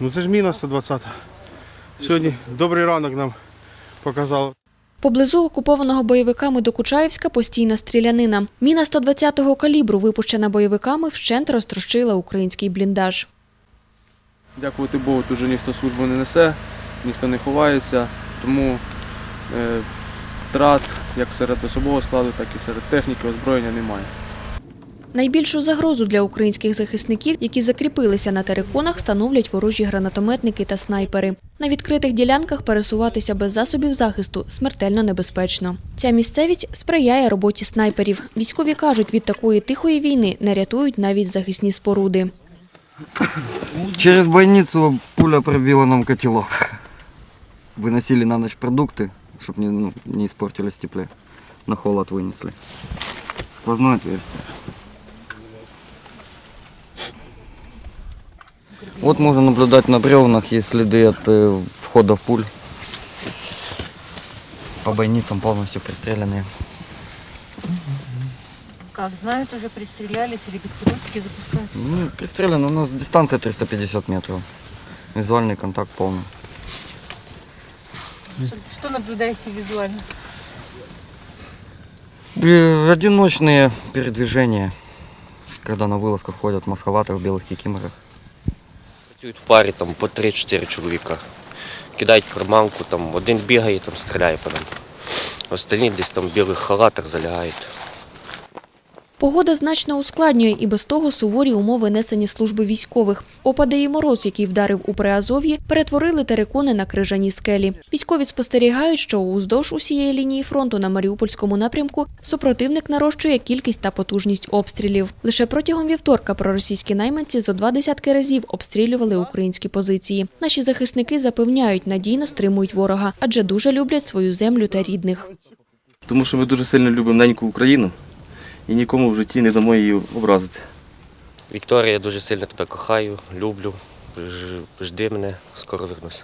Ну це ж міна 120. Сьогодні добрий ранок нам показав. Поблизу окупованого бойовиками до Кучаївська постійна стрілянина. Міна 120-го калібру, випущена бойовиками, вщент розтрощила український бліндаж. Дякувати Богу, тут вже ніхто службу не несе, ніхто не ховається, тому е, втрат як серед особового складу, так і серед техніки, озброєння немає. Найбільшу загрозу для українських захисників, які закріпилися на териконах, становлять ворожі гранатометники та снайпери. На відкритих ділянках пересуватися без засобів захисту смертельно небезпечно. Ця місцевість сприяє роботі снайперів. Військові кажуть, від такої тихої війни не рятують навіть захисні споруди. Через бойницу пуля пробила нам котелок. Выносили на ночь продукты, чтобы не, ну, не испортились в тепле. На холод вынесли. Сквозное отверстие. Вот можно наблюдать на бревнах, есть следы от э, входа в пуль. По бойницам полностью пристреленные. Как знают, уже пристрелялись или беспилотники запускают. Ну, пристреляно у нас дистанция 350 метров. Визуальный контакт полный. Что, что наблюдаете визуально? Э, Одиночные передвижения, когда на вылазках ходят в маскалатах, в белых кикиморах. Працюють в парі там по 3-4 чоловіка. Кидають приманку, там один бігає, там стріляє по нам. Остальні десь там в білих халатах залягають. Погода значно ускладнює і без того суворі умови несення служби військових. Опади і мороз, який вдарив у Приазов'ї, перетворили терикони на крижані скелі. Військові спостерігають, що уздовж усієї лінії фронту на Маріупольському напрямку супротивник нарощує кількість та потужність обстрілів. Лише протягом вівторка проросійські найманці зо два десятки разів обстрілювали українські позиції. Наші захисники запевняють, надійно стримують ворога, адже дуже люблять свою землю та рідних. Тому що ми дуже сильно любимо неньку Україну і нікому в житті не дамо її образити. Вікторія, я дуже сильно тебе кохаю, люблю. Жди мене, скоро вернуся.